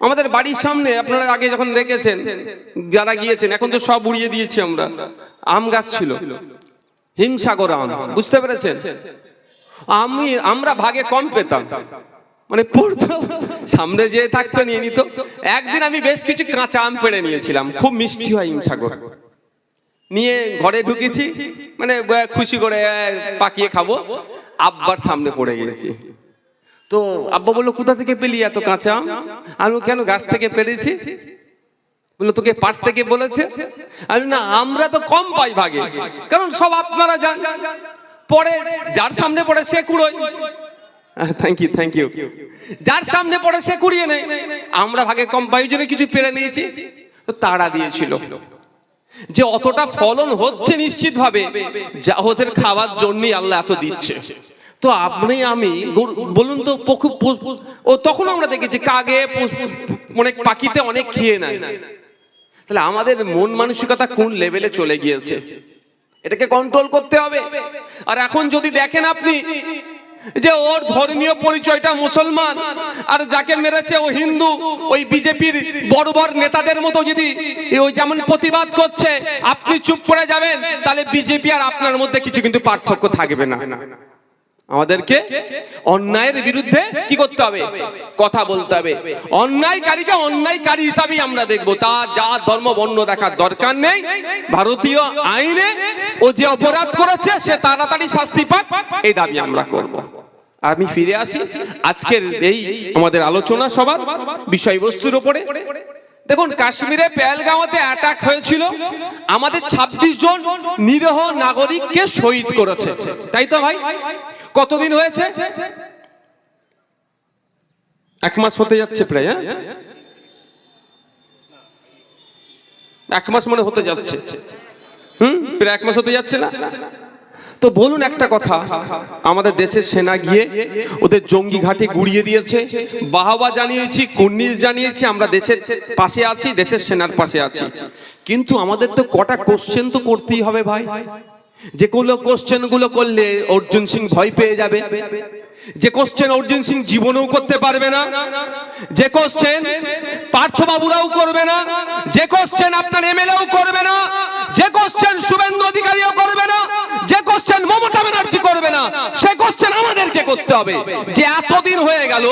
আমাদের বাড়ির সামনে আপনারা আগে যখন দেখেছেন, যারা গিয়েছেন, এখন তো সব উড়িয়ে দিয়েছি আমরা। আম গাছ ছিল। হিমসাগর আম, বুঝতে পেরেছেন? আমি, আমরা ভাগে কম পেতাম। মানে পড়তো, সামনে যে থাকতো, নিয়ে নিত। একদিন আমি বেশ কিছু কাঁচা আম পেড়ে নিয়েছিলাম। খুব মিষ্টি হয় হিমসাগর। নিয়ে ঘরে ঢুকেছি মানে খুশি করে পাকিয়ে খাব। আব্বার সামনে পড়ে গিয়েছি তো আব্বা বলল, কোথা থেকে পেলি এত কাঁচা? আম আমি কেন গাছ থেকে পেরেছি? বলল, তোকে পাট থেকে বলেছে? আমি না, আমরা তো কম পাই ভাগে, কারণ সব আপনারা জান পরে যার সামনে পড়ে সে কুড়োয়। থ্যাংক ইউ থ্যাংক ইউ যার সামনে পড়ে সে কুড়িয়ে নেই আমরা ভাগে কম পাই জন্য কিছু পেরে নিয়েছি। তো তাড়া দিয়েছিল। যে অতটা ফলন হচ্ছে নিশ্চিত ভাবে যা ওদের খাওয়ার জন্যই আল্লাহ এত দিচ্ছে। তো আপনি, আমি বলুন তো, পশু- ও তখন আমরা দেখেছি কাগে অনেক পাখিতে অনেক খেয়ে নেয় তাহলে আমাদের মন মানসিকতা কোন লেভেলে চলে গিয়েছে? এটাকে কন্ট্রোল করতে হবে। আর এখন যদি দেখেন আপনি যে ওর ধর্মীয় পরিচয়টা মুসলমান, আর যাকে মেরেছে ও হিন্দু, ওই বিজেপির বড় বড় নেতাদের মতো যদি ওই যেমন প্রতিবাদ করছে, আপনি চুপ করে যাবেন, তাহলে বিজেপি আর আপনার মধ্যে কিছু কিন্তু পার্থক্য থাকবে না। আমাদেরকে অন্যায়ের বিরুদ্ধে কি করতে হবে? কথা বলতে হবে। অন্যায়কারীকে অন্যায়কারী হিসাবেই আমরা দেখব। তা যা ধর্ম বর্ণ দেখার দরকার নেই। ভারতীয় আইনে ও যে অপরাধ করেছে সে তাড়াতাড়ি শাস্তি পাক এই দাবি আমরা করব। আমি ফিরে আসি আজকের এই আমাদের আলোচনা সবার বিষয়বস্তুর উপরে। দেখুন কাশ্মীরে পেহেলগাঁওতে অ্যাটাক হয়েছিল। আমাদের ২৬ জন নিরহ নাগরিককে শহীদ করেছে। তাই তো ভাই? কতদিন হয়েছে? এক মাস হতে যাচ্ছে প্রায় হ্যাঁ? এক মাস মনে হতে যাচ্ছে। হুম? প্রায় এক মাস হতে যাচ্ছে না? তো বলুন একটা কথা। আমাদের দেশের সেনা গিয়ে ওদের জঙ্গি ঘাটে গুড়িয়ে দিয়েছে। বাহবা জানিয়েছি, কুর্নিশ জানিয়েছি, আমরা দেশের পাশে আছি, দেশের সেনার পাশে আছি। কিন্তু আমাদের তো কটা কোশ্চেন তো করতেই হবে ভাই। যে কোনো কোশ্চেনগুলো করলে অর্জুন সিং ভয় পেয়ে যাবে। যে কোশ্চেন অর্জুন সিং জীবনেও করতে পারবে না। যে কোশ্চেন পার্থবাবুরাও করবে না। যে কোশ্চেন আপনার এমএলএও করবে না। যে কোশ্চেন শুভেন্দু অধিকারীও করবে না। যে কোশ্চেন মমতা ব্যানার্জি করবে না। সে কোশ্চেন আমাদেরকে করতে হবে। যে এতদিন হয়ে গেল,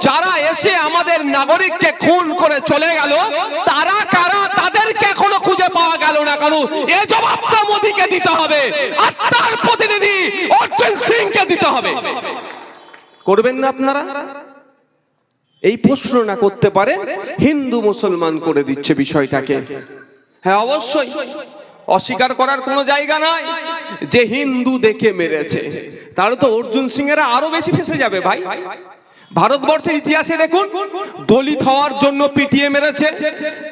যারা এসে আমাদের নাগরিককে খুন করে চলে গেল, তারা কারা তাদেরকে এখনও খুঁজে পাওয়া গেল না কারণ এ জবাবটা মোদীকে দিতে হবে আর তার প্রতিনিধি অর্জুন সিংকে দিতে হবে। করবেন না আপনারা? এই প্রশ্ন না করতে পারে, হিন্দু মুসলমান করে দিচ্ছে বিষয়টাকে। হ্যাঁ অবশ্যই। অস্বীকার করার কোনো জায়গা নাই যে হিন্দু দেখে মেরেছে। তাহলে তো অর্জুন সিং এরা আরও বেশি ফেসে যাবে ভাই। ভারতবর্ষের ইতিহাসে দেখুন, দলিত হওয়ার জন্য পিটিয়ে মেরেছে,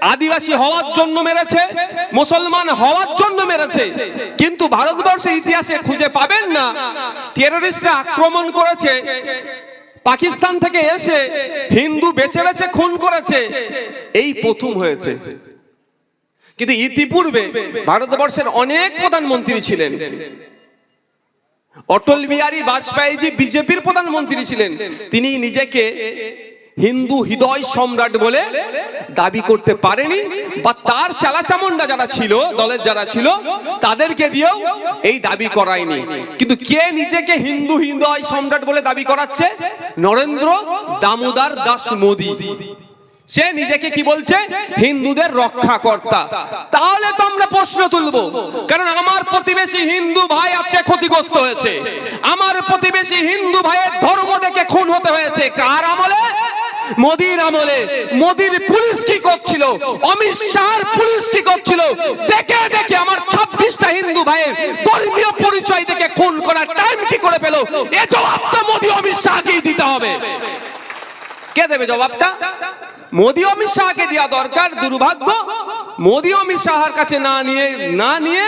আদিবাসী হওয়ার জন্য মেরেছে, মুসলমান হওয়ার জন্য মেরেছে। কিন্তু ভারতবর্ষের ইতিহাসে খুঁজে পাবেন না। টেরোরিস্টরা আক্রমণ করেছে, পাকিস্তান থেকে এসে হিন্দু বেছে বেছে খুন করেছে। এই প্রথম হয়েছে। কিন্তু ইতিপূর্বে ভারতবর্ষের অনেক প্রধানমন্ত্রী ছিলেন। অটল বিহারী বাজপেয়ীজি বিজেপির প্রধানমন্ত্রী ছিলেন। তিনি নিজেকে হিন্দু হৃদয় সম্রাট বলে দাবি করতে পারেনি বা তার চালাচামুন্ডা যারা ছিল, দলের যারা ছিল, তাদেরকে দিয়েও এই দাবি করায়নি। কিন্তু কে নিজেকে হিন্দু হৃদয় সম্রাট বলে দাবি করাচ্ছে? নরেন্দ্র দামোদর দাস মোদী। সে নিজেকে কি বলছে? হিন্দুদের রক্ষাকর্তা। তাহলে তো আমরা প্রশ্ন তুলবো, কারণ আমার প্রতিবেশী হিন্দু ভাই আজকে ক্ষতিগ্রস্ত হয়েছে। আমার প্রতিবেশী হিন্দু ভাইয়ের ধর্ম দেখে খুন হতে হয়েছে। কার আমলে? মোদির আমলে। মোদির পুলিশ কি করছিল? অমিত শাহর পুলিশ কি করছিল? দেখে দেখে আমার ছাব্বিশটা হিন্দু ভাইয়ের ধর্মীয় পরিচয় দেখে খুন করার টাইম কি করে পেল? এ জবাব তো মোদি, অমিত শাহকেই দিতে হবে। কে দেবে জবাবটা? মোদি অমিত শাহকে দেওয়া দরকার, দুর্ভাগ্য। মোদি অমিত শাহর কাছে না নিয়ে না নিয়ে,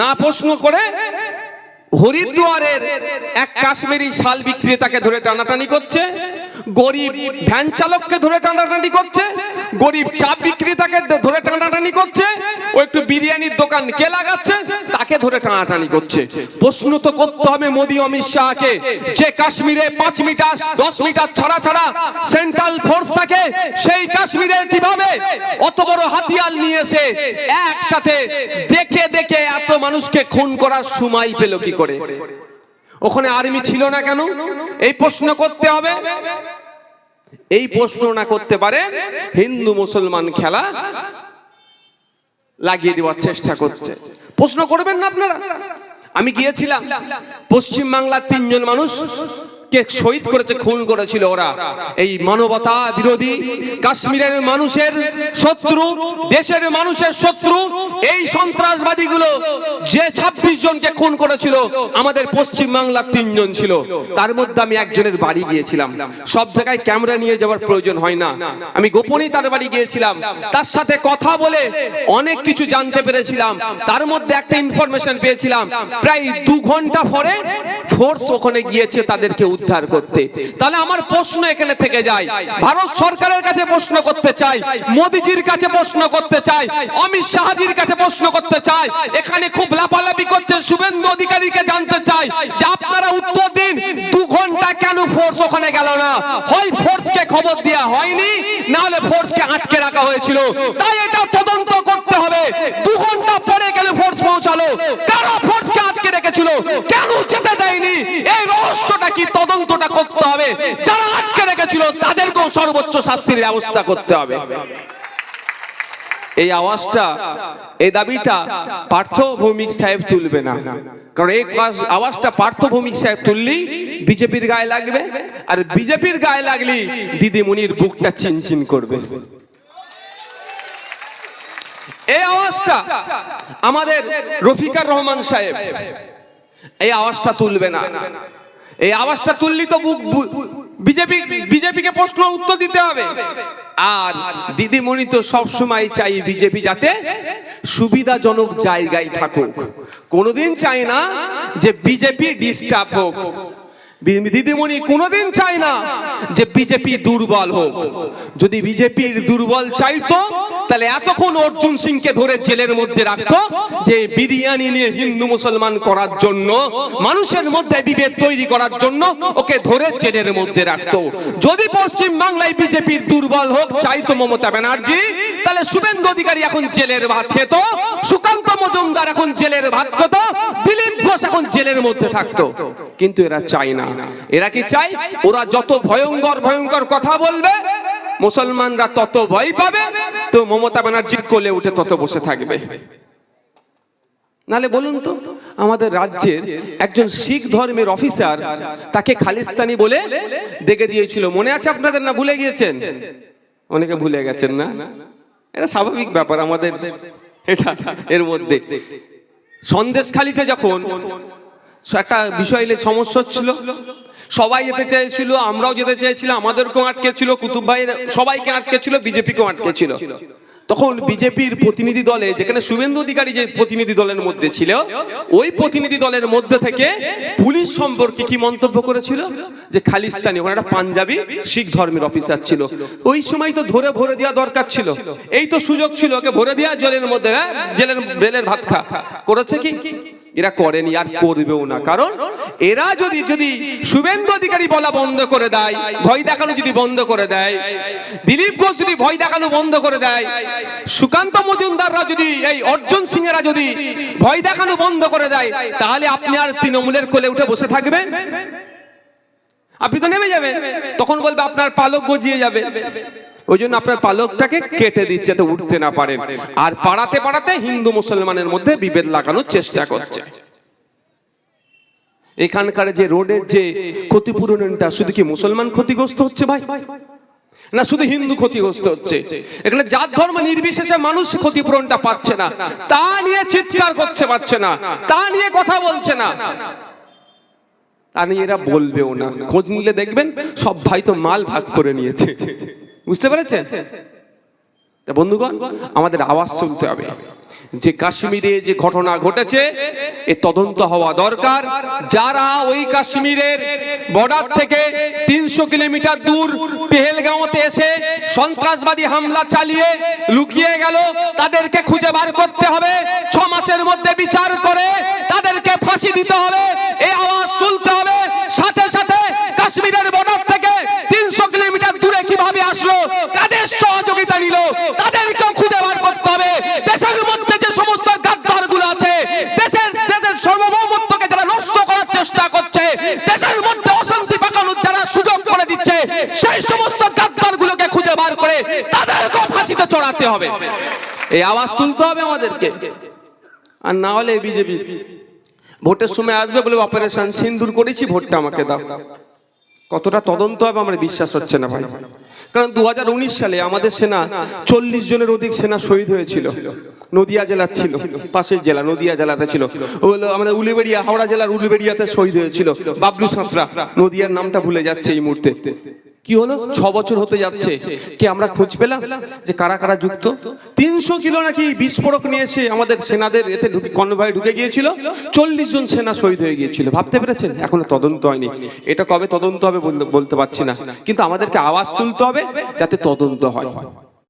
না প্রশ্ন করে হরিদ্বারের এক কাশ্মীরি শাল বিক্রেতাকে ধরে টানাটানি করছে। গরিব ভ্যান চালককে ধরে টানাটানি করছে, গরিব চা বিক্রেতাকে ধরে টানাটানি করছে, ও একটু বিরিয়ানির দোকান কে লাগাচ্ছে, তাকে ধরে টানাটানি করছে। প্রশ্ন তো করতে হবে মোদী, অমিত শাহকে, যে কাশ্মীরে পাঁচ মিটার, দশ মিটার ছাড়া ছাড়া সেন্ট্রাল ফোর্স থাকে, সেই কাশ্মীরে কীভাবে অত বড় হাতিয়ার নিয়ে এসে একসাথে দেখে দেখে এত মানুষকে খুন করার সময় পেল কি করে? ওখানে আর্মি ছিল না কেন? এই প্রশ্ন করতে হবে। এই প্রশ্ন না করতে পারে হিন্দু মুসলমান খেলা লাগিয়ে দেওয়ার চেষ্টা করছে। প্রশ্ন করবেন না আপনারা? আমি গিয়েছিলাম। পশ্চিম বাংলার তিনজন মানুষ কে শহীদ করেছে, খুন করেছিল ওরা। এই মানবতা বিরোধী কাশ্মীরের মানুষের শত্রু, দেশের মানুষের শত্রু, এই সন্ত্রাসবাদীগুলো যে ছাব্বিশ জনকে খুন করেছিল, আমাদের পশ্চিম বাংলার তিনজন ছিল। তার মধ্যে আমি একজনের বাড়ি গিয়েছিলাম। সব জায়গায় ক্যামেরা নিয়ে যাওয়ার প্রয়োজন হয় না। আমি গোপনেই তার বাড়ি গিয়েছিলাম। তার সাথে কথা বলে অনেক কিছু জানতে পেরেছিলাম। তার মধ্যে একটা ইনফরমেশন পেয়েছিলাম। প্রায় দু ঘণ্টা পরে ফোর্স ওখানে গিয়েছে তাদেরকে উদ্ধার করতে। তাহলে আমার প্রশ্ন এখানে থেকে যায়। ভারত সরকারের কাছে প্রশ্ন করতে চাই, মোদিজির কাছে প্রশ্ন করতে চাই, অমিত শাহজির কাছে প্রশ্ন করতে চাই, এখানে খুব লাফালাফি করছে শুভেন্দু অধিকারীকে জানতে চাই যে আপনারা উত্তর দিন, দু ঘণ্টা কেন ফোর্স ওখানে গেল না? হয় ফোর্সকে খবর দেওয়া হয়নি, না হলে ফোর্সকে আটকে রাখা হয়েছিল। তাই এটা তদন্ত করতে হবে। দু ঘণ্টা পরে গেলে ফোর্স পৌঁছালো? কারা ফোর্সকে আটকে রেখেছিল? কেন যেতে দেয়নি? কি তদন্তটা করতে হবে। যারা আটকে রেখেছিল, তাদেরকেও সর্বোচ্চ শাস্তির ব্যবস্থা করতে হবে। এই আওয়াজটা, এই দাবিটা পার্থ ভৌমিক সাহেব তুলবে না। কারণ এই আওয়াজটা পার্থ ভৌমিক সাহেব তুললেই বিজেপির গায়ে লাগবে। আর বিজেপির গায়ে লাগলেই দিদিমণির বুকটা চিনচিন করবে। এই আওয়াজটা আমাদের রফিকার রহমান সাহেব, এই আওয়াজটা তুলবে না। এই আওয়াজটা তুললি তো বুক বিজেপি বিজেপিকে প্রশ্ন উত্তর দিতে হবে। আর দিদিমণি তো সবসময় চাই বিজেপি যাতে সুবিধাজনক জায়গায় থাকুক। কোনোদিন চাই না যে বিজেপি ডিস্টার্ব হোক। দিদিমণি কোনোদিন চায় না যে বিজেপি দুর্বল হোক। যদি বিজেপির দুর্বল চাইতো, তাহলে এতক্ষণ অর্জুন সিংকে ধরে জেলের মধ্যে রাখতো যে বিরিয়ানি নিয়ে হিন্দু মুসলমান করার জন্য, মানুষের মধ্যে বিভেদ তৈরি করার জন্য ওকে ধরে জেলের মধ্যে রাখতো। যদি পশ্চিম বাংলায় বিজেপির দুর্বল হোক, চাইতো মমতা ব্যানার্জি, তাহলে শুভেন্দু অধিকারী এখন জেলের ভাত খেত, সুকান্ত মজুমদার এখন জেলের ভাত খেত এখন জেলের মধ্যে থাকতো। কিন্তু এরা চায় না। এরা কি চায়? ওরা যত ভয়ঙ্কর ভয়ঙ্কর কথা বলবে, মুসলমানরা তত ভয় পাবে। তো মমতা ব্যানার্জির কোলে উঠে তত বসে থাকবে। নালে বলুন তো, আমাদের রাজ্যের একজন শিখ ধর্মের অফিসার তাকে খালিস্তানি বলে ডেকে দিয়েছিল। মনে আছে আপনাদের না ভুলে গিয়েছেন? অনেকে ভুলে গেছেন না? এটা স্বাভাবিক ব্যাপার আমাদের, এটা এর মধ্যে। সন্দেশখালিতে যখন একটা বিষয় নিয়ে সমস্যা হচ্ছিল, সবাই যেতে চেয়েছিল, আমরাও যেতে চেয়েছিলাম, আমাদেরকেও আটকে ছিল, কুতুব ভাই সবাইকে আটকে ছিল, বিজেপিকেও আটকে ছিল। তখন বিজেপির প্রতিনিধি দলে, যেখানে শুভেন্দু অধিকারী যে প্রতিনিধি দলের মধ্যে ছিল, ওই প্রতিনিধি দলের মধ্যে থেকে পুলিশ সম্পর্কে কি মন্তব্য করেছিল? যে খালিস্তানি ওখানে একটা পাঞ্জাবি শিখ ধর্মের অফিসার ছিল। ওই সময় তো ধরে ভরে দেওয়া দরকার ছিল। এই তো সুযোগ ছিল, ওকে ভরে দেওয়া জেলের মধ্যে হ্যাঁ? জেলের বেলের ভাত খা। করেছে কি? এরা করেনি, আর করবেও না। কারণ এরা যদি যদি শুভেন্দু অধিকারী বলা বন্ধ করে দেয়, ভয় দেখানো যদি বন্ধ করে দেয়, দিলীপ ঘোষ যদি ভয় দেখানো বন্ধ করে দেয়, সুকান্ত মজুমদাররা যদি, এই অর্জুন সিং এরা যদি ভয় দেখানো বন্ধ করে দেয়, তাহলে আপনি আর তৃণমূলের কোলে উঠে বসে থাকবেন। আপনি তো নেমে যাবেন, তখন বলবে আপনার পালক গজিয়ে যাবে। ওই জন্য আপনার পালকটাকে কেটে দিচ্ছে যাতে উঠতে না পারেন। আর পাড়াতে পাড়াতে হিন্দু মুসলমানের মধ্যে বিভেদ লাগানোর চেষ্টা করছে। এখানকার যে রোডের যে ক্ষতিপূরণটা, শুধু কি মুসলমান ক্ষতিগ্রস্ত হচ্ছে ভাই? না, শুধু হিন্দু ক্ষতিগ্রস্ত হচ্ছে। এখানে জাত ধর্ম নির্বিশেষে মানুষ ক্ষতিপূরণটা পাচ্ছে না। তা নিয়ে চিৎকার করছে পাচ্ছে না। তা নিয়ে কথা বলছে না। তা নিয়ে এরা বলবেও না। খোঁজ নিলে দেখবেন সব ভাই তো মাল ভাগ করে নিয়েছে। বুঝতে পেরেছেন? তা বন্ধুগণ, আমাদের আওয়াজ তুলতে হবে। যে কাশ্মীরে যে ঘটনা ঘটেছে, এ তদন্ত হওয়া দরকার। যারা ওই কাশ্মীরের বর্ডার থেকে তিনশো কিলোমিটার দূর পেহেলগাঁওতে এসে সন্ত্রাসবাদী হামলা চালিয়ে লুকিয়ে গেল, তাদেরকে খুঁজে বার করতে হবে। ছ মাসের মধ্যে বিচার করে তাদেরকে ফাঁসি দিতে হবে। এই আওয়াজ তুলতে হবে। আসলো কাদের সহযোগিতা নিল, তাদেরকেও খুঁজে বার করতে হবে। দেশের মধ্যে যে সমস্ত গাদ্দারগুলো আছে, দেশের দেশের সার্বভৌমত্বকে যারা নষ্ট করার চেষ্টা করছে, দেশের মধ্যে অশান্তি পাকানোর যারা সুযোগ করে দিচ্ছে, সেই সমস্ত গাদ্দার গুলোকে খুঁজে বার করে তাদেরকেও ফাঁসিতে চড়াতে হবে। এই আওয়াজ তুলতে হবে আমাদেরকে। আর না হলে বিজেপি ভোটের সময় আসবে বলে অপারেশন সিন্দুর করেছি, ভোটটা আমাকে দাও। কতটা তদন্ত হবে আমার বিশ্বাস হচ্ছে না ভাই। কারণ দু হাজার উনিশ সালে আমাদের সেনা চল্লিশ জনের অধিক সেনা শহীদ হয়েছিল। নদিয়া জেলার ছিল, পাশের জেলা, নদিয়া জেলাতে ছিল। হলো আমাদের উলিবেড়িয়া, হাওড়া জেলার উলিবেড়িয়াতে শহীদ হয়েছিল বাবলু সাঁতরা। নদিয়ার নামটা ভুলে যাচ্ছে এই মুহূর্তে। কি হলো? ছ বছর হতে যাচ্ছে। কি আমরা খোঁজ পেলাম? যে কারা কারা যুক্ত? তিনশো কিলো নাকি বিস্ফোরক নিয়ে এসে আমাদের সেনাদের এতে কর্ণভয়ে ঢুকে গিয়েছিল। চল্লিশ জন সেনা শহীদ হয়ে গিয়েছিল। ভাবতে পেরেছেন? এখনও তদন্ত হয়নি। এটা কবে তদন্ত হবে বলতে- বলতে পারছি না। কিন্তু আমাদেরকে আওয়াজ তুলতে হবে যাতে তদন্ত হয়।